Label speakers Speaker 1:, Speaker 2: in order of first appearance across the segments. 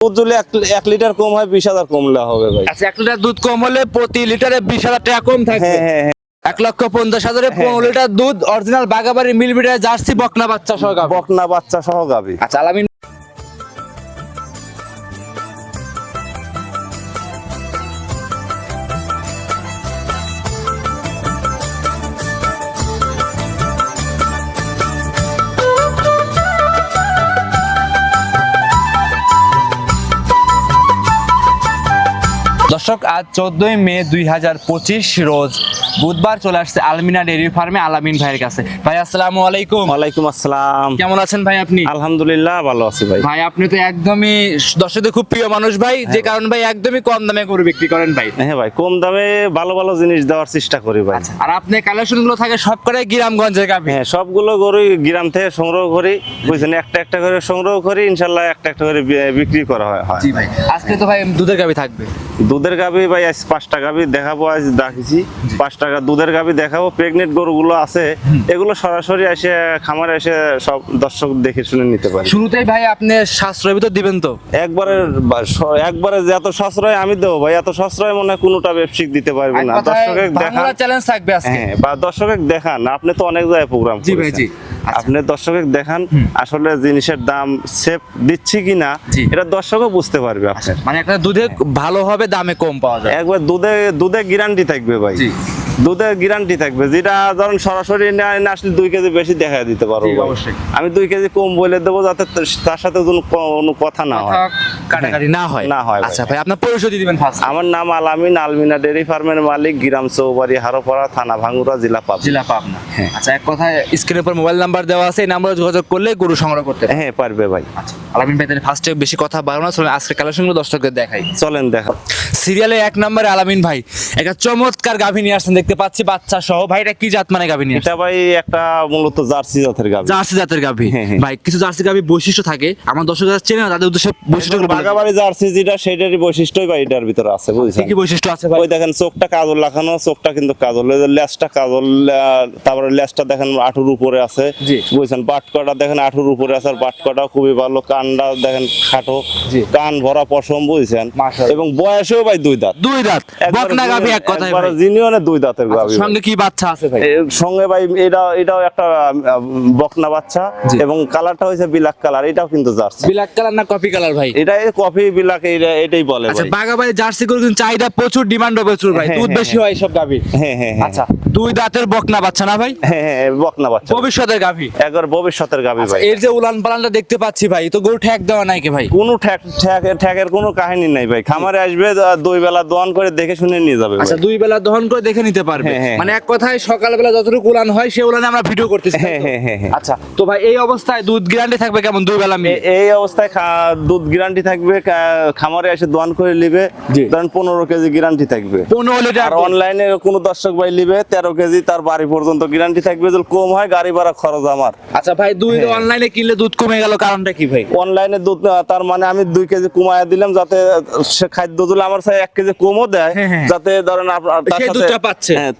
Speaker 1: দুধ এক লিটার কম হয় বিশ হাজার কমলে হবে ভাই।
Speaker 2: আচ্ছা এক লিটার দুধ কম হলে প্রতি লিটারে বিশ হাজার টাকা কম থাকে
Speaker 1: হ্যাঁ হ্যাঁ হ্যাঁ।
Speaker 2: এক লক্ষ পঞ্চাশ হাজারে পনেরো লিটার দুধ অরিজিনাল বাগাবাড়ি মিল বিটার জার্সি বকনা বাচ্চা সহ।
Speaker 1: বকনা বাচ্চা সহ গাবি।
Speaker 2: আচ্ছা আলামিন দর্শক আজ চোদ্দই মে দুই হাজার পঁচিশ রোজ বুধবার চলে আসছে আলমিনা ডেয়ারি ফার্মে আলামিন ভাইয়ের কাছে। ভাই আসসালামু আলাইকুম।
Speaker 1: ওয়ালাইকুম আসসালাম।
Speaker 2: কেমন আছেন ভাই আপনি?
Speaker 1: আলহামদুলিল্লাহ ভালো আছি ভাই।
Speaker 2: ভাই আপনি তো একদমই দর্শকদের খুব প্রিয় মানুষ ভাই যে কারণ ভাই একদমই কম দামে গরু বিক্রি করেন ভাই।
Speaker 1: হ্যাঁ ভাই কম দামে ভালো ভালো জিনিস দেওয়ার চেষ্টা করি ভাই।
Speaker 2: আর আপনি কালেকশনগুলো থাকে সব করে গ্রামগঞ্জের গাভী?
Speaker 1: হ্যাঁ সবগুলো গরুই গ্রাম থেকে সংগ্রহ করি। বুঝছেন একটা একটা করে সংগ্রহ করি ইনশাল্লাহ একটা একটা করে বিক্রি করা হয় হয়।
Speaker 2: জি ভাই আজকে তো ভাই দুধের গাভী থাকবে।
Speaker 1: দুধের গাবি ভাই আজ পাঁচটা গাবি দেখাবো আজ রাখিছি পাঁচ টাকা দুধের গাবি দেখাবো প্রেগনেন্ট গরুগুলো আছে। এগুলো সরাসরি এসে খামারে এসে সব দর্শক দেখে শুনে নিতে পারে।
Speaker 2: শুরুতেই ভাই আপনি সাশ্রয় ভিতর দিবেন তো?
Speaker 1: একবারে একবারে যে এত সাশ্রয় আমি দেবো ভাই এত সাশ্রয় মনে হয় কোনোটা ব্যবসায়িক দিতে পারবে না। দর্শকের দেখান
Speaker 2: বাংলা চ্যালেঞ্জ থাকবে আজকে।
Speaker 1: হ্যাঁ বা দর্শকের দেখান আপনি তো অনেক জায়গায় প্রোগ্রাম
Speaker 2: জি ভাই, জি। আচ্ছা।
Speaker 1: আপনি দর্শকের দেখান আসলে জিনিসের দাম সেফ দিচ্ছি কিনা এটা দর্শকও বুঝতে পারবে আপনার।
Speaker 2: মানে একটা দুধে ভালো হবে দামে কম পাওয়া যায়
Speaker 1: একবার দুধে দুধে গ্যারান্টি থাকবে ভাই। দুধে গ্যারান্টি থাকবে যেটা ধরুন সরাসরি না না আসলে দুই কেজি বেশি দেখা দিতে পারব
Speaker 2: অবশ্যই।
Speaker 1: আমি দুই কেজি কম বলে দেবো যাতে তার- সাথে কোনো কথা না হয়।
Speaker 2: কাটাকাটি না হয়।
Speaker 1: না হয়
Speaker 2: আচ্ছা ভাই। আপনার পরিচয় দিবেন ফার্স্ট
Speaker 1: আমার নাম আলামিন আলমিনা ডেয়ারি ফার্মের মালিক গ্রাম চৌবাড়ি হারোপাড়া থানা ভাঙ্গুরা জেলা পাবনা।
Speaker 2: জেলা পাবনা। আচ্ছা এক কথায় স্ক্রিনের উপর মোবাইল নাম্বার দেওয়া আছে এই নাম্বারে যোগাযোগ করলে গরু সংগ্রহ করতে
Speaker 1: হ্যাঁ পারবে ভাই।
Speaker 2: আচ্ছা আলামিন ভাই তাহলে ফার্স্টে বেশি কথা বাড়ানো না চলুন কালেকশনগুলো দর্শকদের দেখাই।
Speaker 1: চলেন দেখা।
Speaker 2: সিরিয়ালে এক নম্বরে আলামিন ভাই একটা চমৎকার গাভী নিয়ে আসছেন দেখতে পাচ্ছি বাচ্চা সহ। ভাই এটা কি জাত মানে গাভী নিয়ে
Speaker 1: এটা ভাই একটা মূলত জার্সি জাতের গাবি
Speaker 2: জার্সি জাতের গাভী।
Speaker 1: হ্যাঁ, হ্যাঁ।
Speaker 2: ভাই কিছু জার্সি গাভী বৈশিষ্ট্য থাকে। আমার দর্শকরা চেনে না তাদের উদ্দেশ্যে বৈশিষ্ট্যগুলো
Speaker 1: জার্সি যেটা সেটারই বৈশিষ্ট্যই ভাই এটার ভিতরে আছে বুঝছেন?
Speaker 2: কি বৈশিষ্ট্য আছে ভাই?
Speaker 1: ওই দেখেন চোখটা কাজল লাগানো চোখটা কিন্তু কাজল। কাজল তারপরে দেখেন আঠুর উপরে আছে। বুঝছেন? বাটকটা দেখেন আঠুর উপরে আছে আর খুবই ভালো কানটা দেখেন খাটো। কান ভরা পশম বুঝছেন? এবং বয়সেও ভাই দুই দাঁত।
Speaker 2: দুই দাঁত। বকনা গাভী এক কথায় ভাই।
Speaker 1: জিনিয়নে দুই দাঁতের গাভী ভাই।
Speaker 2: সঙ্গে কি বাচ্চা আছে ভাই?
Speaker 1: সঙ্গে ভাই এটা এটাও একটা বকনা বাচ্চা এবং কালারটা হয়েছে বিলাক কালার এটাও কিন্তু জার্সি।
Speaker 2: ব্ল্যাক কালার না কপি কালার ভাই?
Speaker 1: এটা কফি বিলাক এটাই বলে
Speaker 2: আচ্ছা বাগাবাড়ি জার্সি গরু কিন্তু চাহিদা প্রচুর ডিমান্ডও প্রচুর ভাই।
Speaker 1: হ্যাঁ,
Speaker 2: দুধ
Speaker 1: হ্যাঁ,
Speaker 2: বেশি হয়। সব গাভী।
Speaker 1: হ্যাঁ হ্যাঁ হ্যাঁ।
Speaker 2: আচ্ছা দুই দাঁতের বকনা বাচ্চা না ভাই?
Speaker 1: হ্যাঁ হ্যাঁ বকনা বাচ্চা।
Speaker 2: ভবিষ্যতের গাভী।
Speaker 1: একবার ভবিষ্যতের গাবি
Speaker 2: আচ্ছা,
Speaker 1: ভাই।
Speaker 2: এর যে উলান পালানটা দেখতে পাচ্ছি ভাই তো গরু ঠ্যাক দেওয়া নাই কি ভাই?
Speaker 1: কোনো ঠ্যাক ঠ্যাক ঠ্যাকের কোনো কাহিনী নাই ভাই। খামারে আসবে দুই বেলা দোয়ান করে দেখে শুনে নিয়ে যাবে
Speaker 2: আচ্ছা দুই বেলা দহন করে দেখে নিতে পারবে।
Speaker 1: হ্যাঁ, হ্যাঁ।
Speaker 2: মানে এক কথায় সকালবেলা যতটুকু উলান হয় সেই উলানে আমরা ভিডিও করতেছি
Speaker 1: হ্যাঁ, হ্যাঁ, হ্যাঁ, হ্যাঁ।
Speaker 2: আচ্ছা তো ভাই এই অবস্থায় দুধ গ্যারান্টি থাকবে কেমন দুই বেলা
Speaker 1: এই অবস্থায় দুধ গ্যারান্টি থাকবে কা- খামারে এসে দোয়ান করে নিবে ধরেন পনেরো কেজি গ্যারান্টি থাকবে
Speaker 2: পনেরো লিটার
Speaker 1: অনলাইনে কোনো দর্শক ভাই নিবে তেরো কেজি তার বাড়ি পর্যন্ত গ্যারান্টি থাকবে যদি কম হয় গাড়ি ভাড়া খরচ আমার
Speaker 2: আচ্ছা ভাই দুই
Speaker 1: হ্যাঁ।
Speaker 2: অনলাইনে কিনলে দুধ কমে গেল কারণটা কি ভাই
Speaker 1: অনলাইনে দুধ তার মানে আমি দুই কেজি কমায় দিলাম যাতে সে খাদ্য দিলে আমার সাথে এক কেজি কমও দেয়
Speaker 2: হ্যাঁ, হ্যাঁ।
Speaker 1: যাতে ধরেন তার সাথে-। হ্যাঁ,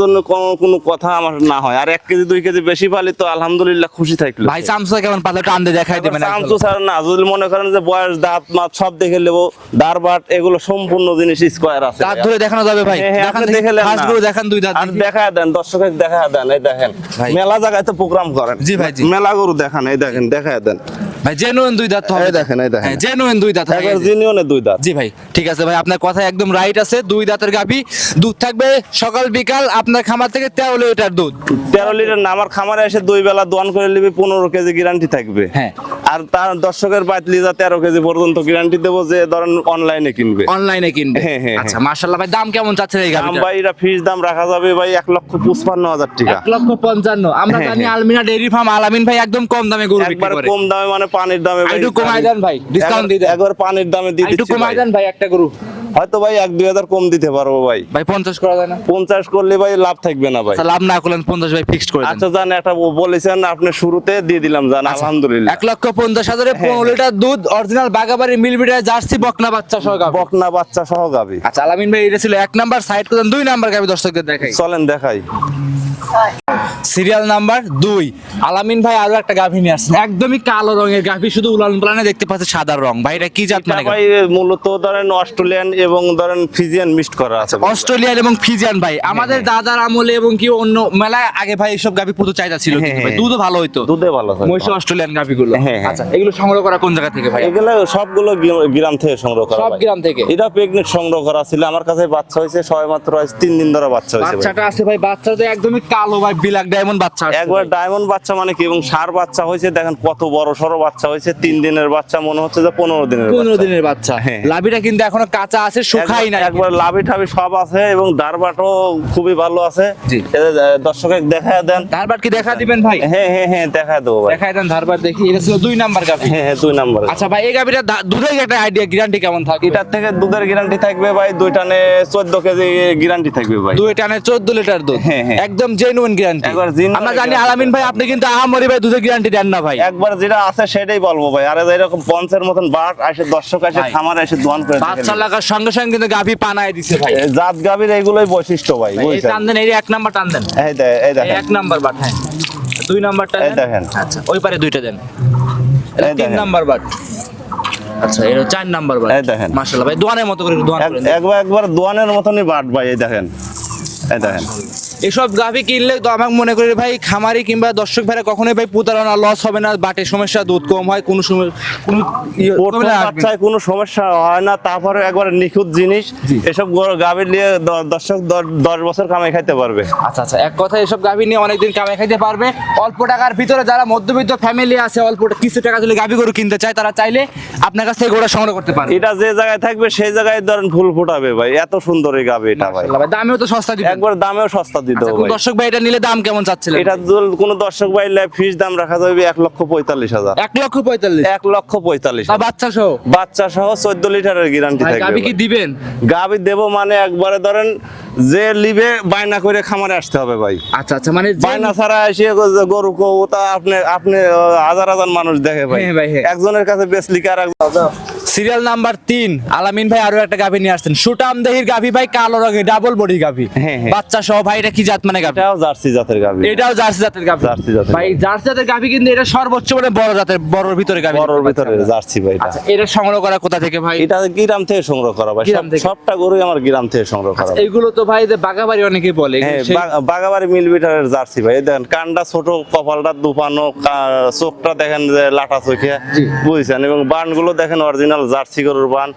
Speaker 1: জন্য কোনো কোনো কথা আমার না হয় আর এক কেজি দুই কেজি বেশি পালি তো আলহামদুলিল্লাহ খুশি থাকল
Speaker 2: ভাই চামচা কেমন পাতলা টান দিয়ে দেখাই দেবেন।
Speaker 1: চামচু স্যার না যদি মনে করেন যে বয়স দাঁত মাত সব দেখে নেব। দাঁড় বাট এগুলো সম্পূর্ণ জিনিস স্কোয়ার আছে
Speaker 2: দাঁত ধরে দেখানো যাবে ভাই।
Speaker 1: হ্যাঁ, হ্যাঁ,
Speaker 2: দেখান
Speaker 1: আপনি
Speaker 2: দেখি। গরু দেখান দুই দাঁত
Speaker 1: আর
Speaker 2: দেখা।
Speaker 1: দেন দর্শকের দেখা দেন এই দেখেন।
Speaker 2: ভাই।
Speaker 1: মেলা জায়গায় তো প্রোগ্রাম করেন।
Speaker 2: জি ভাই,
Speaker 1: মেলা গরু দেখান এই দেখেন দেখা দেন।
Speaker 2: ভাই জেনুইন দুই দাঁত হবে
Speaker 1: দেখেন, এই দেখেন।
Speaker 2: জেনুইন দুই দাঁত
Speaker 1: একবার। জিনিয়নে দুই দাঁত।
Speaker 2: জি ভাই ঠিক আছে ভাই আপনার কথা একদম রাইট আছে। দুই দাঁতের দুধ থাকবে সকাল বিকাল আপনার খামার থেকে তেরো লিটার দুধ।
Speaker 1: তেরো লিটার না আমার খামারে এসে দুই বেলা দোয়ান করে নিবি পনেরো কেজি গ্যারান্টি থাকবে।
Speaker 2: হ্যাঁ।
Speaker 1: আর তার দর্শকের লিজা তেরো কেজি পর্যন্ত গ্যারান্টি দেবো যে ধরেন অনলাইনে কিনবে।
Speaker 2: অনলাইনে কিনবে।
Speaker 1: হ্যাঁ, হ্যাঁ,
Speaker 2: আচ্ছা মার্শাল্লাহ ভাই দাম কেমন চাচ্ছেন এই
Speaker 1: দাম ভাই এটা ফিস দাম রাখা যাবে ভাই এক লক্ষ পঁচপান্ন হাজার টাকা।
Speaker 2: এক লক্ষ পঞ্চান্ন। আমরা
Speaker 1: হ্যাঁ,
Speaker 2: জানি
Speaker 1: হ্যাঁ।
Speaker 2: আলমিনা ডেইরি ফার্ম আলামিন ভাই একদম কম দামে গরু বিক্রি
Speaker 1: একবার কম দামে মানে পানির দামে ভাই
Speaker 2: একটু কমাই দেন ভাই ডিসকাউন্ট দিয়ে দেন।
Speaker 1: একবার পানির দামে দিয়ে
Speaker 2: একটু
Speaker 1: দিচ্ছি
Speaker 2: কমাই
Speaker 1: ভাই।
Speaker 2: দেন ভাই একটা গরু।
Speaker 1: হয়তো ভাই এক দুই হাজার কম দিতে পারব ভাই।
Speaker 2: ভাই পঞ্চাশ করা যায় না।
Speaker 1: পঞ্চাশ করলে ভাই লাভ থাকবে না ভাই।
Speaker 2: আচ্ছা, লাভ না করলেন পঞ্চাশ ভাই ফিক্সড করে
Speaker 1: আচ্ছা জান একটা বলেছেন আপনি শুরুতে দিয়ে দিলাম জান আলহামদুলিল্লাহ।
Speaker 2: এক লক্ষ পঞ্চাশ হাজারে
Speaker 1: হ্যাঁ,
Speaker 2: পনেরো লিটার দুধ অরিজিনাল বাগাবাড়ি মিলবিটার জার্সি বকনা বাচ্চা সহ গাভী।
Speaker 1: বকনা বাচ্চা সহ গাবি।
Speaker 2: আচ্ছা আলামিন ভাই এটা ছিল এক নাম্বার সাইড করেন দুই নাম্বার গাভী দর্শকদের দেখাই।
Speaker 1: চলেন দেখাই।
Speaker 2: সিরিয়াল নাম্বার দুই। আলামিন ভাই আরও একটা গাভী নিয়ে আসছেন। একদমই কালো রঙের গাভী শুধু উলান পালানে দেখতে পাচ্ছে সাদা রং। ভাই এটা কি জাত মানে
Speaker 1: ভাই মূলত ধরেন অস্ট্রেলিয়ান এবং ধরেন ফিজিয়ান মিক্সড করা আছে
Speaker 2: অস্ট্রেলিয়ান এবং ফিজিয়ান ভাই আমাদের দাদার আমলে এবং কি অন্য মেলায় আগে ভাই এইসব গাভী প্রচুর চাহিদা ছিল কিন্তু ভাই
Speaker 1: হ্যাঁ।
Speaker 2: দুধও ভালো হইতো।
Speaker 1: দুধে ভালো হয়
Speaker 2: মহিষ অস্ট্রেলিয়ান গাভীগুলো।
Speaker 1: হ্যাঁ, হ্যাঁ।
Speaker 2: আচ্ছা এগুলো সংগ্রহ করা কোন জায়গা থেকে ভাই?
Speaker 1: এগুলো সবগুলো গ্রাম থেকে সংগ্রহ করা
Speaker 2: সব গ্রাম থেকে?
Speaker 1: এটা প্রেগনেন্ট সংগ্রহ করা ছিল। আমার কাছে বাচ্চা হয়েছে সবে মাত্র আজ তিন দিন ধরে বাচ্চা হয়েছে ভাই।
Speaker 2: বাচ্চাটা আছে ভাই বাচ্চাটা একদমই কালো ভাই ডায়মন্ড বাচ্চা
Speaker 1: একবার ডায়মন্ড বাচ্চা মানে কি? এবং সার বাচ্চা হয়েছে দেখেন কত বড় সড়ো বাচ্চা হয়েছে। তিন দিনের বাচ্চা মনে হচ্ছে যে পনেরো দিনের
Speaker 2: পনেরো দিনের বাচ্চা।
Speaker 1: হ্যাঁ।
Speaker 2: লাভিটা কিন্তু এখনও কাঁচা আছে শুকাই না
Speaker 1: একবার- লাভি টাভি সব আছে এবং দারবাটও খুবই ভালো আছে। দেখা দেন।
Speaker 2: ধারবার কি দেখা দিবেন ভাই?
Speaker 1: হ্যাঁ হ্যাঁ হ্যাঁ দেখা দেবো
Speaker 2: দেখাই দেন ধারবার দেখি এটা ছিল দুই নাম্বার গাভি।
Speaker 1: হ্যাঁ হ্যাঁ দুই নাম্বার।
Speaker 2: আচ্ছা ভাই এই গাভিটা দুধের একটা আইডিয়া গ্যারান্টি কেমন থাকে
Speaker 1: এটার থেকে দুধের গ্যারান্টি থাকবে ভাই দুই টানে চোদ্দ কেজি গ্যারান্টি থাকবে ভাই।
Speaker 2: দুই টানে চোদ্দ লিটার দুধ।
Speaker 1: হ্যাঁ, হ্যাঁ।
Speaker 2: একদম জেনুইন গ্যারান্টি
Speaker 1: একবার genuine
Speaker 2: আমরা জানি আলামিন ভাই আপনি কিন্তু আহামরি ভাই দুধের গ্যারান্টি দেন না ভাই।
Speaker 1: একবার যেটা আছে সেটাই বলব ভাই। আর এরকম পঞ্চের মতন বাট আসে দর্শক আসে
Speaker 2: ভাই।
Speaker 1: খামার দোয়ান করে
Speaker 2: বাচ্চা। লাগার সঙ্গে সঙ্গে কিন্তু গাভি পানায় দিছে ভাই।
Speaker 1: জাত গাভীর এইগুলোই বৈশিষ্ট্য ভাই
Speaker 2: ভাই, এই টান দেন এই এক নাম্বার টান দেন।
Speaker 1: এই দেখেন।
Speaker 2: এক নাম্বার বাট হ্যাঁ। দুই নাম্বারটা
Speaker 1: এই দেখেন।
Speaker 2: আচ্ছা ওই পারে দুইটা দেন। তিন নাম্বার বাট। আচ্ছা এটা চার নাম্বার
Speaker 1: এই দেখেন।
Speaker 2: মাশাআল্লাহ ভাই দোয়ানের মতো করে দোয়ান
Speaker 1: এক- একবার একবার দোয়ানের মতনই বাট ভাই এই দেখেন। এই দেখেন।
Speaker 2: এসব গাভি কিনলে তো আমার মনে করি ভাই খামারি কিংবা দর্শক ভাইরা কখনোই ভাই প্রতারণা লস হবে না বাটে সমস্যা দুধ কম হয় কোনো সময় কোনো ইয়ে।
Speaker 1: বাচ্চায় কোনো সমস্যা হয় না তারপরে একবার নিখুঁত জিনিস এসব গাভী নিয়ে দর্শক দশ বছর কামাই খাইতে পারবে।
Speaker 2: আচ্ছা আচ্ছা এক কথা এসব গাভি নিয়ে অনেকদিন কামাই খাইতে পারবে। অল্প টাকার ভিতরে যারা মধ্যবিত্ত ফ্যামিলি আছে অল্প কিছু টাকা যদি গাভি গরু কিনতে চায় তারা চাইলে আপনার কাছ থেকে গোড়া সংগ্রহ করতে পারে।
Speaker 1: এটা যে জায়গায় থাকবে সেই জায়গায় ধরেন ফুল ফুটাবে ভাই এত সুন্দর এই গাভী এটা ভাই
Speaker 2: দামেও তো সস্তা দিবেন।
Speaker 1: একবার দামেও সস্তা দিতে
Speaker 2: আচ্ছা,
Speaker 1: হবে ভাই।
Speaker 2: দর্শক ভাই এটা নিলে দাম কেমন চাচ্ছিলেন?
Speaker 1: এটা কোনো দর্শক ভাই ফিস দাম রাখা যাবে এক লক্ষ পঁয়তাল্লিশ হাজার।
Speaker 2: এক লক্ষ পঁয়তাল্লিশ?
Speaker 1: এক লক্ষ পঁয়তাল্লিশ
Speaker 2: বাচ্চা সহ?
Speaker 1: বাচ্চা সহ চোদ্দ লিটারের গ্যারান্টি থাকবে
Speaker 2: গাভি কি দিবেন?
Speaker 1: গাভী দেবো মানে একবারে ধরেন যে লিবে বায়না করে খামারে আসতে হবে ভাই।
Speaker 2: আচ্ছা আচ্ছা মানে
Speaker 1: বায়না ছাড়া এসে গরু কো তা আপনি আপনি হাজার হাজার মানুষ দেখে ভাই।
Speaker 2: হ্যাঁ হ্যাঁ।
Speaker 1: একজনের কাছে বেচলি কি আর একজন-
Speaker 2: সিরিয়াল নাম্বার তিন। আলামিন ভাই আরও একটা গাভী নিয়ে আসছেন। সুটাম দেহির গাভি ভাই কালো রঙের ডাবল বডি গাভি।
Speaker 1: হ্যাঁ, হ্যাঁ।
Speaker 2: বাচ্চা সহ ভাই এটা কি জাত মানে গাভি?
Speaker 1: এটাও জার্সি জাতের গাভী।
Speaker 2: এটাও জার্সি জাতের গাভি।
Speaker 1: জার্সি জাতের
Speaker 2: ভাই জার্সি জাতের গাভি কিন্তু এটা সর্বোচ্চ মানে বড় জাতের বড়র ভিতরে গাভি।
Speaker 1: বড়র ভিতরে জার্সি ভাই এটা।
Speaker 2: আচ্ছা এটা সংগ্রহ করা কোথা থেকে ভাই?
Speaker 1: এটা গ্রাম থেকে সংগ্রহ করা ভাই? সবটা গরুই আমার গ্রাম থেকে সংগ্রহ করা ভাই।
Speaker 2: এইগুলো তো ভাই যে বাগাবাড়ি অনেকেই বলে
Speaker 1: হ্যাঁ বাগাবাড়ি মিলবিটারের জার্সি ভাই। দেখেন কানটা ছোট কপালটা দুপানো চোখটা দেখেন যে লাটা চোখে বুঝছেন? এবং বানগুলো দেখেন অরিজিনাল জার্সি গরুর বান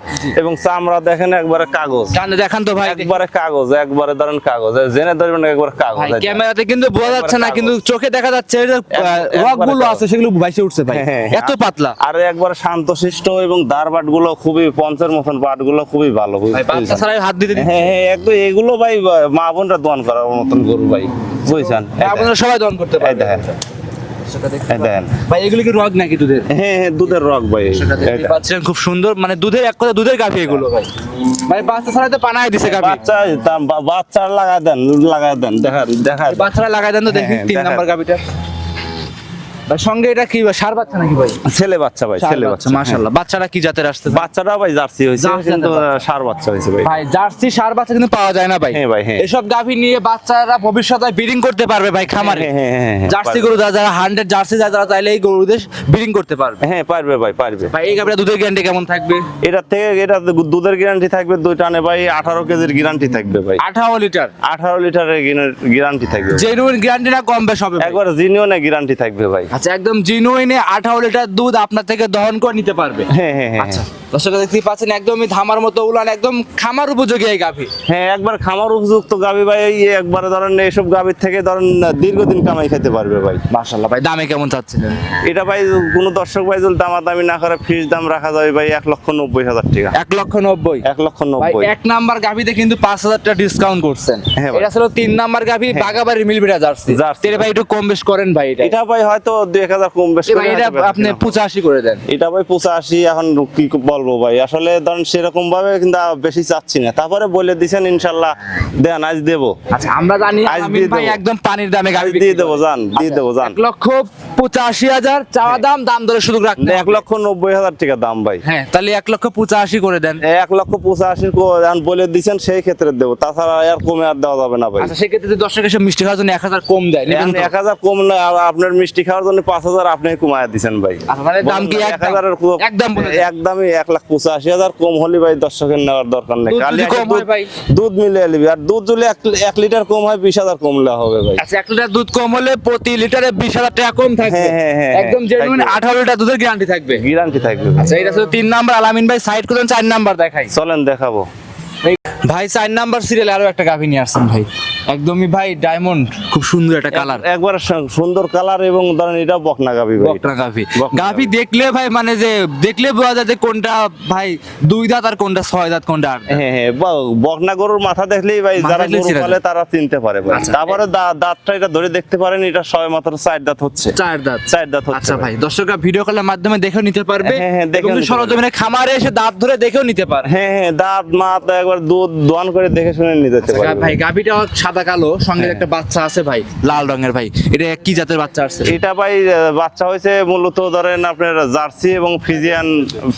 Speaker 1: এবং চামড়া দেখেন একবারে কাগজ।
Speaker 2: দেখান তো ভাই।
Speaker 1: একবারে কাগজ একবারে ধরেন কাগজ জেনে ধরবেন একবার কাগজ।
Speaker 2: ক্যামেরাতে কিন্তু বোঝা যাচ্ছে না কিন্তু চোখে দেখা যাচ্ছে
Speaker 1: রকগুলো
Speaker 2: আছে সেগুলো ভাইসে উঠছে ভাই।
Speaker 1: হ্যাঁ, হ্যাঁ,
Speaker 2: এত পাতলা।
Speaker 1: আর একবার শান্তশিষ্ট এবং দারবাটগুলো খুবই পঞ্চের মতন বাটগুলো খুবই ভালো
Speaker 2: ভাই বাচ্চা ছাড়াই হাত দিতে
Speaker 1: হ্যাঁ হ্যাঁ একদম এগুলো ভাই মা বোনরা দোয়ান করার মতন গরু ভাই বুঝছেন?
Speaker 2: আপনারা সবাই দন করতে
Speaker 1: দেখেন, এই দেখেন
Speaker 2: ভাই এগুলো কি রগ নাকি দুধের?
Speaker 1: হ্যাঁ হ্যাঁ দুধের রগ ভাই।
Speaker 2: পাচ্ছেন খুব সুন্দর। মানে দুধের এক কথা দুধের গাভি এগুলো ভাই। ভাই বাচ্চা ছাড়া তো পানায় দিছে গাভি।
Speaker 1: বাচ্চা তা- বা- বাচ্চা লাগাই দেন লাগায় দেন। দেখা দেখা
Speaker 2: বাচ্চারা লাগায় দেন তো দেখি
Speaker 1: হ্যাঁ,
Speaker 2: তিন নাম্বার গাভিটা। ভাই সঙ্গে এটা কি ষাঁড় বাচ্চা নাকি ভাই?
Speaker 1: ছেলে বাচ্চা ভাই ছেলে বাচ্চা।
Speaker 2: মাশাআল্লাহ। বাচ্চারা কি জাতের আসছে ভাই?
Speaker 1: বাচ্চাটা ভাই জার্সি
Speaker 2: জার্সি
Speaker 1: কিন্তু সার বাচ্চা হয়েছে ভাই।
Speaker 2: ভাই জার্সি ষাঁড় বাচ্চা কিন্তু পাওয়া যায় না ভাই।
Speaker 1: হ্যাঁ ভাই, হ্যাঁ।
Speaker 2: এসব গাভি নিয়ে বাচ্চারা ভবিষ্যতে ব্রিডিং করতে পারবে ভাই খামারে।
Speaker 1: হ্যাঁ, হ্যাঁ, হ্যাঁ,
Speaker 2: জার্সি গরু যারা যারা হান্ড্রেড জার্সি যারা চাইলে এই গরুদের ব্রিডিং করতে পারবে।
Speaker 1: হ্যাঁ পারবে ভাই পারবে।
Speaker 2: ভাই এই গাভিটা দুধের গ্যারান্টি কেমন থাকবে?
Speaker 1: এটার থেকে এটা দুধের গ্যারান্টি থাকবে দুই টানে ভাই আঠারো কেজির গ্যারান্টি থাকবে ভাই।
Speaker 2: আঠারো লিটার?
Speaker 1: আঠারো লিটারের গ্যারান্টি থাকবে
Speaker 2: জেনুইন গ্যারান্টি না কম বেশ হবে?
Speaker 1: একবার জিনিয়নে গ্যারান্টি থাকবে ভাই।
Speaker 2: আচ্ছা একদম জিনুইনে আঠারো লিটার দুধ আপনার থেকে দহন করে নিতে পারবে।
Speaker 1: হ্যাঁ হ্যাঁ হ্যাঁ
Speaker 2: আচ্ছা দর্শক দেখতে পাচ্ছেন একদমই ধামার মতো উলান একদম খামার উপযোগী এই গাভি।
Speaker 1: হ্যাঁ একবার খামার উপযুক্ত গাবি ভাই এই একবার ধরেন এইসব গাবির থেকে ধরেন দীর্ঘদিন কামাই খেতে পারবে ভাই।
Speaker 2: মাশাল্লাহ ভাই দামে কেমন চাচ্ছিলেন?
Speaker 1: এটা ভাই কোনো দর্শক ভাই যদি দামাদামি না করে ফিস দাম রাখা যাবে ভাই এক লক্ষ নব্বই হাজার টাকা।
Speaker 2: এক লক্ষ নব্বই?
Speaker 1: এক লক্ষ
Speaker 2: ভাই
Speaker 1: নব্বই।
Speaker 2: এক নাম্বার গাভিতে কিন্তু পাঁচ হাজার টাকা ডিসকাউন্ট করছেন।
Speaker 1: হ্যাঁ
Speaker 2: এটা ছিল তিন নাম্বার গাভি বাগাবাড়ি মিলবিটা জার্সি।
Speaker 1: জার্সি।
Speaker 2: ভাই একটু কম বেশ করেন ভাই এটা
Speaker 1: ভাই হয়তো দুই এক হাজার কম বেশি
Speaker 2: এ ভাই
Speaker 1: করে
Speaker 2: এটা
Speaker 1: হয়তো বেচা
Speaker 2: আপনি পঁচাশি করে দেন।
Speaker 1: এটা ভাই পঁচাশি এখন কি বলব ভাই? আসলে ধরেন সেরকম ভাবে কিন্তু বেশি চাচ্ছি না। তারপরে বলে দিছেন ইনশাল্লাহ দেন আজ দেবো।
Speaker 2: আচ্ছা আমরা জানি ভাই একদম পানির দামে গাড়ি
Speaker 1: দিয়ে দেবো জান দিয়ে দেবো জান।
Speaker 2: লক্ষ পঁচাশি হাজার চাওয়া দাম দাম ধরে শুধু রাখতে
Speaker 1: এক লক্ষ নব্বই হাজার টাকা দাম ভাই।
Speaker 2: হ্যাঁ তাহলে এক লক্ষ পঁচাশি করে দেন।
Speaker 1: এক লক্ষ পঁচাশি বলে দিচ্ছেন সেই ক্ষেত্রে দেবো। তাছাড়া আর কমে আর দেওয়া যাবে না ভাই।
Speaker 2: আচ্ছা সেক্ষেত্রে দর্শক এসে মিষ্টি খাওয়ার জন্য এক হাজার কম দেয়
Speaker 1: এক হাজার কম না আপনার মিষ্টি খাওয়ার জন্য পাঁচ হাজার আপনি কমায় দিচ্ছেন ভাই।
Speaker 2: আচ্ছা, দাম কি?
Speaker 1: এক হাজারের
Speaker 2: একদম
Speaker 1: একদমই এক লাখ পঁচাশি হাজার কম হলে ভাই দর্শকের নেওয়ার দরকার নেই।
Speaker 2: দুধ
Speaker 1: খালি নিবি। আর দুধ যদি এক লিটার কম হয় বিশ হাজার কমলে হবে ভাই।
Speaker 2: আচ্ছা এক লিটার দুধ কম হলে প্রতি লিটারে বিশ হাজার টাকা কম থাকবে?
Speaker 1: হ্যাঁ, হ্যাঁ, হ্যাঁ,
Speaker 2: একদম জেনুইন আঠারো লিটার দুধের গ্যারান্টি থাকবে।
Speaker 1: গ্যারান্টি থাকবে
Speaker 2: আচ্ছা এটা ছিল তিন নাম্বার। আলামিন ভাই সাইড করেন চার নাম্বার দেখাই।
Speaker 1: চলেন দেখাবো।
Speaker 2: ভাই চার নাম্বার সিরিয়াল আরও একটা গাভী নিয়ে আসছেন ভাই। একদমই ভাই ডায়মন্ড খুব সুন্দর একটা কালার
Speaker 1: একবার সুন্দর কালার এবং ধরেন এটা বকনা গাবি ভাই।
Speaker 2: বকনা গাভী। গাভী। দেখলে ভাই মানে যে দেখলে বোঝা যায় যে কোনটা ভাই দুই দাঁত আর কোনটা ছয় দাঁত কোনটা আট
Speaker 1: হ্যাঁ হ্যাঁ বকনা গরুর মাথা দেখলেই ভাই যারা গরু পালে তারা চিনতে পারে ভাই।
Speaker 2: আচ্ছা।
Speaker 1: তারপরে দাঁতটা এটা ধরে দেখতে পারেন এটা সবে মাত্র চার দাঁত হচ্ছে।
Speaker 2: চার দাঁত।
Speaker 1: চার দাঁত হচ্ছে
Speaker 2: আচ্ছা ভাই দর্শকরা ভিডিও কলের মাধ্যমে দেখেও নিতে পারবে
Speaker 1: হ্যাঁ, হ্যাঁ,
Speaker 2: এবং সরজমিনে খামারে এসে দাঁত ধরে দেখেও নিতে পারে।
Speaker 1: হ্যাঁ হ্যাঁ দাঁত মাত একবার দুধ দোয়ান করে দেখে শুনে নিতে যেতে পারে
Speaker 2: ভাই গাভিটা সাদা কালো সঙ্গে একটা বাচ্চা আছে ভাই লাল রঙের ভাই। এটা কি জাতের বাচ্চা আছে
Speaker 1: এটা ভাই বাচ্চা হয়েছে মূলত ধরেন আপনার জার্সি এবং ফিজিয়ান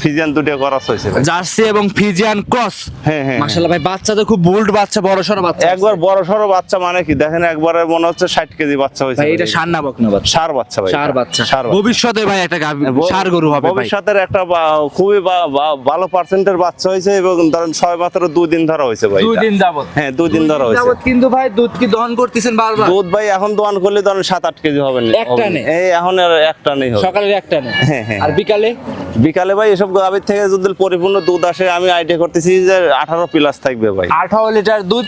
Speaker 1: ফিজিয়ান দুটো করাস হয়েছে
Speaker 2: জার্সি এবং ফিজিয়ান ক্রস?
Speaker 1: হ্যাঁ হ্যাঁ
Speaker 2: মাশাআল্লাহ ভাই বাচ্চা তো খুব বোল্ড বাচ্চা বড় সড়ো বাচ্চা
Speaker 1: একবার বড় সড়ো বাচ্চা মানে কি? দেখেন একবারে মনে হচ্ছে ষাট কেজি বাচ্চা হয়েছে
Speaker 2: ভাই এটা সার না বকনা বাচ্চা।
Speaker 1: সার বাচ্চা ভাই
Speaker 2: সার বাচ্চা।
Speaker 1: সার
Speaker 2: ভবিষ্যতে ভাই একটা সার গরু হবে ভাই।
Speaker 1: ভবিষ্যতের একটা খুবই ভালো পার্সেন্টের বাচ্চা হয়েছে এবং ধরেন ছয় মাত্র দুই দিন ধরা হয়েছে ভাই
Speaker 2: দুই দিন যাবত
Speaker 1: হ্যাঁ দুই দিন ধরা হয়েছে।
Speaker 2: যাবত কিন্তু ভাই দুধ কি দহন করতেছেন বারবার?
Speaker 1: দুধ ভাই এখন দোয়ান করলে ধরেন সাত আট কেজি হবে না।
Speaker 2: একটা নেই?
Speaker 1: এই এখন আর একটা নেই
Speaker 2: সকালের একটা নেই
Speaker 1: হ্যাঁ, হ্যাঁ,
Speaker 2: আর বিকালে?
Speaker 1: বিকালে ভাই এসব গাভীর থেকে যদি পরিপূর্ণ দুধ আসে আমি আইডিয়া করতেছি যে আঠারো প্লাস থাকবে ভাই।
Speaker 2: আঠারো লিটার দুধ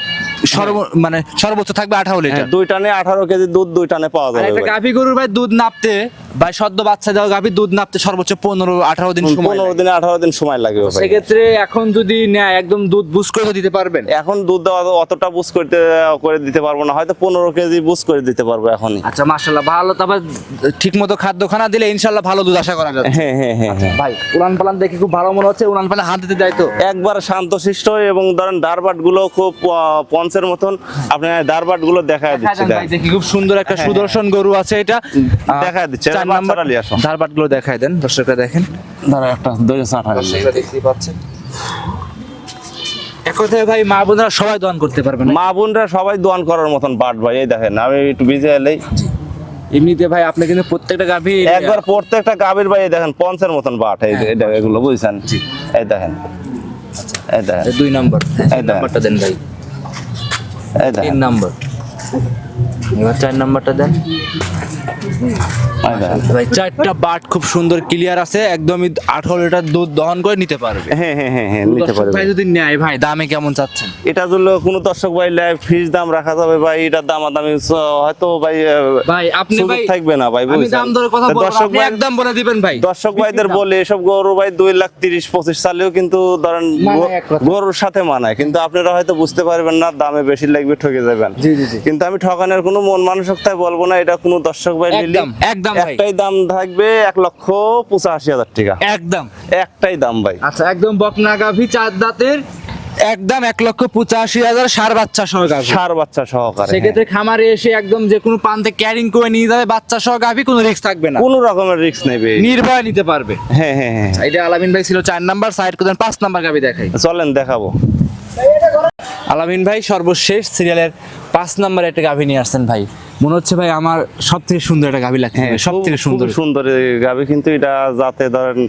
Speaker 2: সর্ব মানে সর্বোচ্চ থাকবে আঠারো লিটার?
Speaker 1: হ্যাঁ, দুই টানে আঠারো কেজি দুধ দুই টানে পাওয়া যাবে
Speaker 2: একটা গাভী গরুর ভাই দুধ নাপতে ভাই সদ্য বাচ্চা দেওয়া গাভী দুধ নাপতে সর্বোচ্চ পনেরো আঠারো দিন সময়
Speaker 1: পনেরো
Speaker 2: লাগে।
Speaker 1: দিনে আঠারো দিন সময় লাগবে
Speaker 2: সেক্ষেত্রে এখন যদি নেয় একদম দুধ বুস করে দিতে পারবেন?
Speaker 1: এখন দুধ দেওয়া অতটা বুঝ করতে করে দিতে পারব না হয়তো পনেরো কেজি বুঝ করে দিতে পারব এখনই।
Speaker 2: আচ্ছা মাশাল্লাহ ভালো তারপর ঠিক মতো খাদ্য খানা দিলে ইনশাল্লাহ ভালো দুধ আশা করা যাবে।
Speaker 1: হ্যাঁ হ্যাঁ হ্যাঁ হ্যাঁ।
Speaker 2: ভাই উলান পালান দেখে খুব ভালো মনে হচ্ছে উলান পালান হাত দিতে যায় তো।
Speaker 1: একবার শান্তশিষ্ট এবং ধরেন দারবাটগুলো খুব পঞ্চের মতন আপনি দারবাটগুলো দেখায় দিচ্ছে
Speaker 2: ভাই দেখি খুব সুন্দর একটা সুদর্শন গরু আছে এটা।
Speaker 1: দেখায় দিচ্ছে,
Speaker 2: চার নাম্বার। ধারবাটগুলো দেখায় দেন দর্শকরা দেখেন।
Speaker 1: ধরো একটা দইটা চাটা
Speaker 2: দেখতেই পাচ্ছেন। এক কথায় ভাই মা বোনেরা সবাই দোয়ান করতে পারবে
Speaker 1: মা বোনরা সবাই দোয়ান করার মতন বাট ভাই এই দেখেন আমি একটু বিজে এলেই
Speaker 2: এমনিতে ভাই আপনি কিন্তু প্রত্যেকটা গাভী
Speaker 1: একবার প্রত্যেকটা গাভীর ভাই দেখেন পঞ্চের মতন বাট এই এগুলো বুঝছেন? এই দেখেন এই দেখেন।
Speaker 2: দুই নম্বর
Speaker 1: এই।
Speaker 2: নাম্বারটা দেন ভাই।
Speaker 1: এই
Speaker 2: তিন
Speaker 1: দেখেন
Speaker 2: নাম্বার। এবার চার নাম্বারটা দেন। চারটা বাট খুব সুন্দর ক্লিয়ার আছে একদমই আঠারো লিটার দুধ দহন করে নিতে পারবে।
Speaker 1: হ্যাঁ হ্যাঁ হ্যাঁ হ্যাঁ নিতে পারবে।
Speaker 2: ভাই যদি নেয় ভাই দামে কেমন চাচ্ছেন?
Speaker 1: এটা কোনো দর্শক ভাই লাইভ দাম রাখা যাবে ভাই এটার দাম দামি হয়তো ভাই
Speaker 2: ভাই আপনি ভাই
Speaker 1: থাকবে না ভাই
Speaker 2: আমি দাম দরে কথা বলব
Speaker 1: দর্শক ভাই
Speaker 2: একদম বলে দিবেন ভাই।
Speaker 1: দর্শক ভাইদের বলে এসব গরু ভাই দুই লাখ তিরিশ পঁচিশ সালেও কিন্তু ধরেন। গরুর সাথে মানায় কিন্তু আপনারা হয়তো বুঝতে পারবেন না দামে বেশি লাগবে ঠকে যাবেন।
Speaker 2: জি, জি, জি।
Speaker 1: কিন্তু আমি ঠকানোর কোনো মন মানসিকতায় বলব না এটা কোনো দর্শক ভাই নিলে
Speaker 2: একদম, একদম ভাই।
Speaker 1: একটাই দাম থাকবে এক লক্ষ পঁচাশি হাজার টাকা।
Speaker 2: একদম।
Speaker 1: একটাই দাম ভাই।
Speaker 2: আচ্ছা একদম বকনা গাভী চার দাঁতের। একদম এক লক্ষ পঁচাশি হাজার সার বাচ্চা সহ গাভী।
Speaker 1: সার বাচ্চা সহকারে হ্যাঁ।
Speaker 2: সেক্ষেত্রে খামারে এসে একদম যে কোনো প্রান্তে ক্যারিং করে নিয়ে যাবে বাচ্চা সহ গাভী কোনো রিস্ক থাকবে না।
Speaker 1: কোনো রকমের রিস্ক নেবে।
Speaker 2: নির্ভয় নিতে পারবে।
Speaker 1: হ্যাঁ হ্যাঁ হ্যাঁ
Speaker 2: এটা আলামিন ভাই ছিল চার নাম্বার সাইড করে পাঁচ নাম্বার গাভী দেখাই।
Speaker 1: চলেন দেখাবো।
Speaker 2: আলামিন ভাই সর্বশেষ সিরিয়ালের পাঁচ নম্বরে একটা গাভী নিয়ে আসছেন ভাই। মনে হচ্ছে ভাই আমার সব থেকে সুন্দর একটা গাভী লাগছে
Speaker 1: হ্যাঁ
Speaker 2: সব থেকে সুন্দর।
Speaker 1: সুন্দর গাভী কিন্তু এটা যাতে ধরেন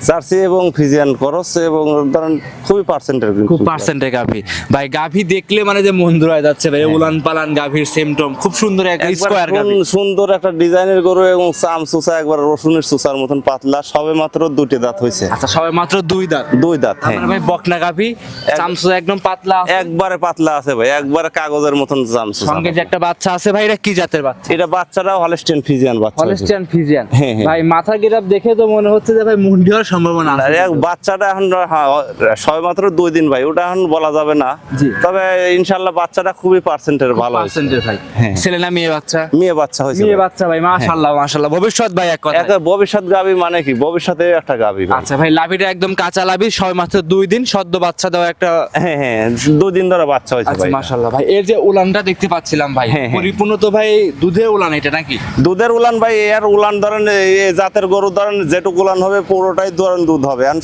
Speaker 1: জার্সি এবং ফিজিয়ান করস এবং ধরেন খুবই পার্সেন্টের
Speaker 2: খুব পার্সেন্টের গাভী। ভাই গাভী দেখলে মানে যে মন হয়ে যাচ্ছে ভাই উলান পালান গাভীর সেমটম খুব সুন্দর একটা স্কোয়ার
Speaker 1: সুন্দর একটা ডিজাইনের গরু এবং চাম সুসা একবার রসুনের সুসার মতন পাতলা সবে মাত্র দুটি দাঁত হয়েছে
Speaker 2: আচ্ছা সবাই মাত্র দুই দাঁত।
Speaker 1: দুই দাঁত হ্যাঁ।
Speaker 2: ভাই বকনা গাভী চামচু একদম পাতলা
Speaker 1: একবারে পাতলা আছে ভাই একবারে কাগজের মতন চাম সুসা
Speaker 2: সঙ্গে যে একটা বাচ্চা আছে ভাই এটা কি জাতের বাচ্চা?
Speaker 1: এটা বাচ্চারা হলস্টেন ফিজিয়ান বাচ্চা।
Speaker 2: হলস্টিয়ান
Speaker 1: হ্যাঁ, হ্যাঁ।
Speaker 2: ভাই মাথা গেরাপ দেখে তো মনে হচ্ছে যে ভাই মুন্ডিওর সম্ভাবনা আছে
Speaker 1: এক বাচ্চাটা এখন হ্যাঁ, সবে মাত্র দুই দিন ভাই ওটা এখন বলা যাবে না। তবে ইনশাল্লাহ বাচ্চাটা খুবই পার্সেন্টের ভালো
Speaker 2: পার্সেন্টের ভাই।
Speaker 1: হ্যাঁ।
Speaker 2: ছেলে না মেয়ে বাচ্চা?
Speaker 1: মেয়ে বাচ্চা হয়েছে
Speaker 2: মেয়ে
Speaker 1: ভাই।
Speaker 2: বাচ্চা ভাই মাশাআল্লাহ মাশাআল্লাহ। ভবিষ্যৎ ভাই এক কথা
Speaker 1: ভবিষ্যৎ গাবি মানে কি? ভবিষ্যতে একটা গাবি।
Speaker 2: আচ্ছা ভাই লাভিটা একদম কাঁচা লাভি সবে মাত্র দুই দিন সদ্য বাচ্চা দেওয়া একটা
Speaker 1: হ্যাঁ হ্যাঁ দুদিন ধরে বাচ্চা হয়েছে
Speaker 2: আচ্ছা
Speaker 1: ভাই।
Speaker 2: মাশাআল্লাহ। ভাই এর যে উলানটা দেখতে পাচ্ছিলাম ভাই
Speaker 1: হ্যাঁ, হ্যাঁ।
Speaker 2: পরিপূর্ণ তো ভাই দুধের উলান এটা নাকি?
Speaker 1: দুধের উলান ভাই এর উলান ধরেন এই জাতের গরু ধরেন যেটুকু উলান হবে পুরোটাই দুধ হবে। এখন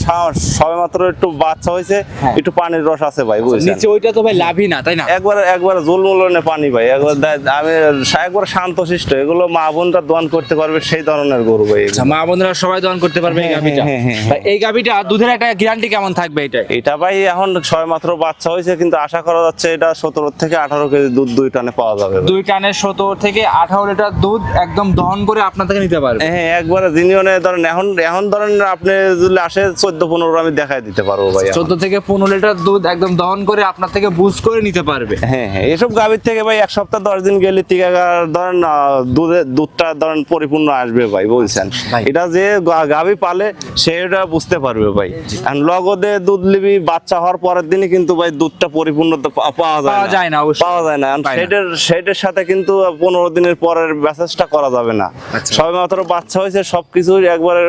Speaker 1: সবে মাত্র একটু বাচ্চা হয়েছে
Speaker 2: হ্যাঁ।
Speaker 1: একটু পানির রস আছে ভাই বুঝছেন?
Speaker 2: নিচে ওইটা তো ভাই লাভই না তাই না?
Speaker 1: একবার একবার জলমূলনে পানি ভাই একবার আমি একবার শান্তশিষ্ট এগুলো মা বোনরা দোয়ান করতে পারবে সেই ধরনের গরু ভাই
Speaker 2: আচ্ছা মা বোনরা সবাই দহন করতে পারবে এই
Speaker 1: হ্যাঁ, হ্যাঁ,
Speaker 2: এই দুধের একটা গ্যারান্টি কেমন থাকবে এটা?
Speaker 1: এটা ভাই এখন ছয় মাত্র বাচ্চা হয়েছে কিন্তু আশা করা যাচ্ছে এটা সতেরো থেকে আঠারো কেজি দুধ দুই টানে পাওয়া যাবে
Speaker 2: দুই টানে সতেরো থেকে আঠারো লিটার দুধ একদম দহন করে আপনার থেকে নিতে পারবে।
Speaker 1: হ্যাঁ একবারে জিনিয়নে ধরেন এখন এখন ধরেন আপনি যদি আসে চোদ্দ পনেরো আমি দেখাই দিতে পারব ভাই
Speaker 2: চোদ্দ থেকে পনেরো লিটার দুধ একদম দহন করে আপনার থেকে বুঝ করে নিতে পারবে।
Speaker 1: হ্যাঁ হ্যাঁ এসব গাভীর থেকে ভাই এক সপ্তাহ দশ দিন গেলে টিকা ধরেন আহ, দুধে দুধটা ধরেন পরিপূর্ণ আসবে ভাই বুঝছেন এটা যে গাভী পালে সেটা বুঝতে পারবে ভাই। লগদে দুধ লিবি বাচ্চা হওয়ার পরের দিনই কিন্তু ভাই দুধটা পরিপূর্ণ পাওয়া যায় না। পাওয়া যায় না। সেটার সেটার সাথে কিন্তু পনেরো দিনের পরের মেসেজটা করা যাবে না।
Speaker 2: আচ্ছা।
Speaker 1: সবে মাত্র বাচ্চা হয়েছে সবকিছুই একবারে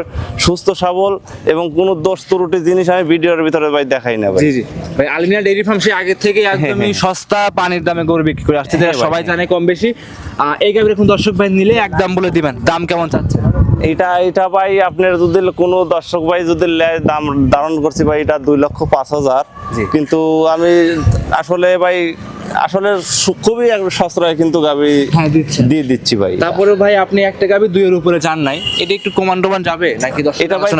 Speaker 1: সুস্থ সবল। এবং কোনো দোষ ত্রুটি জিনিস আমি ভিডিওর ভিতরে ভাই দেখাই না ভাই।
Speaker 2: জি জি। ভাই আলমিনা ডেইরি ফার্ম সে আগে থেকে একদমই সস্তা পানির দামে গরু বিক্রি করে আসছে।
Speaker 1: হ্যাঁ
Speaker 2: সবাই
Speaker 1: হ্যাঁ।
Speaker 2: জানে কম বেশি এই গাভির এখন দর্শক ভাই নিলে এক দাম বলে দিবেন। দাম কেমন চাচ্ছে?
Speaker 1: এটা এটা ভাই আপনার যদি কোনো দর্শক ভাই যদি দাম ধারণ করছি ভাই এটা দুই লক্ষ পাঁচ হাজার। কিন্তু আমি আসলে ভাই আসলে খুবই এক সাশ্রয় কিন্তু গাবি
Speaker 2: হ্যাঁ,
Speaker 1: দিয়ে দিচ্ছি ভাই।
Speaker 2: তারপরে ভাই আপনি একটা গাভি দুইয়ের উপরে চান নাই। এটা একটু কমান টমান যাবে নাকি
Speaker 1: এটা ভাই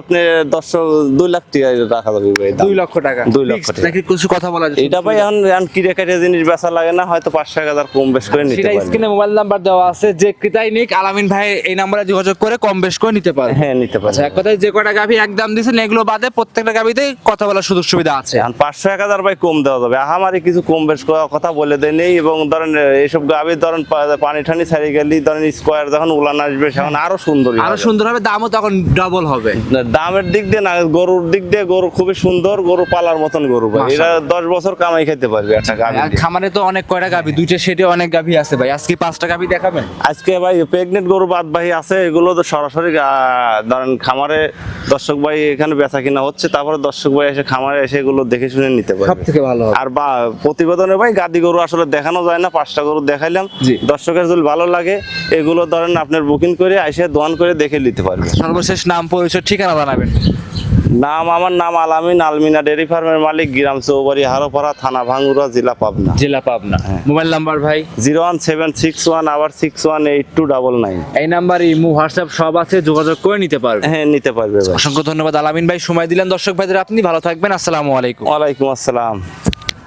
Speaker 1: আপনি দর্শক দুই লাখ টাকা রাখা যাবে ভাই
Speaker 2: দুই লক্ষ টাকা।
Speaker 1: দুই লক্ষ টাকা।
Speaker 2: নাকি কিছু কথা বলা যায়
Speaker 1: এটা ভাই এখন এখন কিরে কেটে জিনিস বেচা লাগে না হয়তো পাঁচশো এক হাজার কম বেশ করে নিতে পারবে।
Speaker 2: স্ক্রিনে মোবাইল নাম্বার দেওয়া আছে যে ক্রেতাই নিক আলামিন ভাই এই নাম্বারে যোগাযোগ করে কম বেশ করে নিতে পারে
Speaker 1: হ্যাঁ নিতে পারবে।
Speaker 2: আচ্ছা এক কথায় যে কটা গাভি একদম দিয়েছেন এগুলো বাদে প্রত্যেকটা গাভিতেই কথা বলার সুযোগ সুবিধা আছে।
Speaker 1: এখন পাঁচশো এক হাজার ভাই কম দেওয়া যাবে। আহামারি কিছু কম বেশ করার কথা বলে দেয় নেই এবং ধরেন এইসব গাভীর ধরেন পানি ঠানি ছাড়িয়ে গেলি ধরেন স্কোয়ার যখন উলান আসবে তখন আরও সুন্দর
Speaker 2: আরও সুন্দর হবে দামও তখন ডাবল হবে।
Speaker 1: দামের দিক দিয়ে না গরুর দিক দিয়ে গরু খুবই সুন্দর গরু পালার মতন গরু ভাই। এরা দশ বছর কামাই খেতে পারবে একটা গাভী
Speaker 2: খামারে তো অনেক কয়টা গাভি দুইটা সেটে অনেক গাভি আছে ভাই। আজকে পাঁচটা গাভি দেখাবেন?
Speaker 1: আজকে ভাই প্রেগনেন্ট গরু বাদ ভাই আছে এগুলো তো সরাসরি ধরেন খামারে দর্শক ভাই এখানে বেচা কিনা হচ্ছে তারপরে দর্শক ভাই এসে খামারে এসে এগুলো দেখে শুনে নিতে
Speaker 2: সব থেকে ভালো
Speaker 1: আর বা প্রতিবেদনে ভাই গাদি গরু আসলে দেখানো যায় না পাঁচটা গরু দেখাইলাম। দর্শকের যদি ভালো লাগে এগুলো ধরেন আপনার বুকিং করে এসে দোয়ান করে দেখে নিতে পারবে
Speaker 2: সর্বশেষ নাম পরিচয় ঠিকানা জানাবেন।
Speaker 1: নাম আমার নাম আলামিন আলমিনা ডেয়ারি ফার্মের মালিক গ্রাম চৌবাড়ি হারোপাড়া থানা ভাঙ্গুরা জেলা পাবনা।
Speaker 2: জেলা পাবনা। মোবাইল নাম্বার ভাই?
Speaker 1: Zero one seven six one আবার six one eight two double nine.
Speaker 2: এই নাম্বার ইমো হোয়াটসঅ্যাপ সব আছে যোগাযোগ করে নিতে পারবে
Speaker 1: হ্যাঁ নিতে পারবে
Speaker 2: অসংখ্য ধন্যবাদ আলামিন ভাই সময় দিলেন। দর্শক ভাইদের আপনি ভালো থাকবেন। আসসালামু আলাইকুম।
Speaker 1: ওয়ালাইকুম আসসালাম।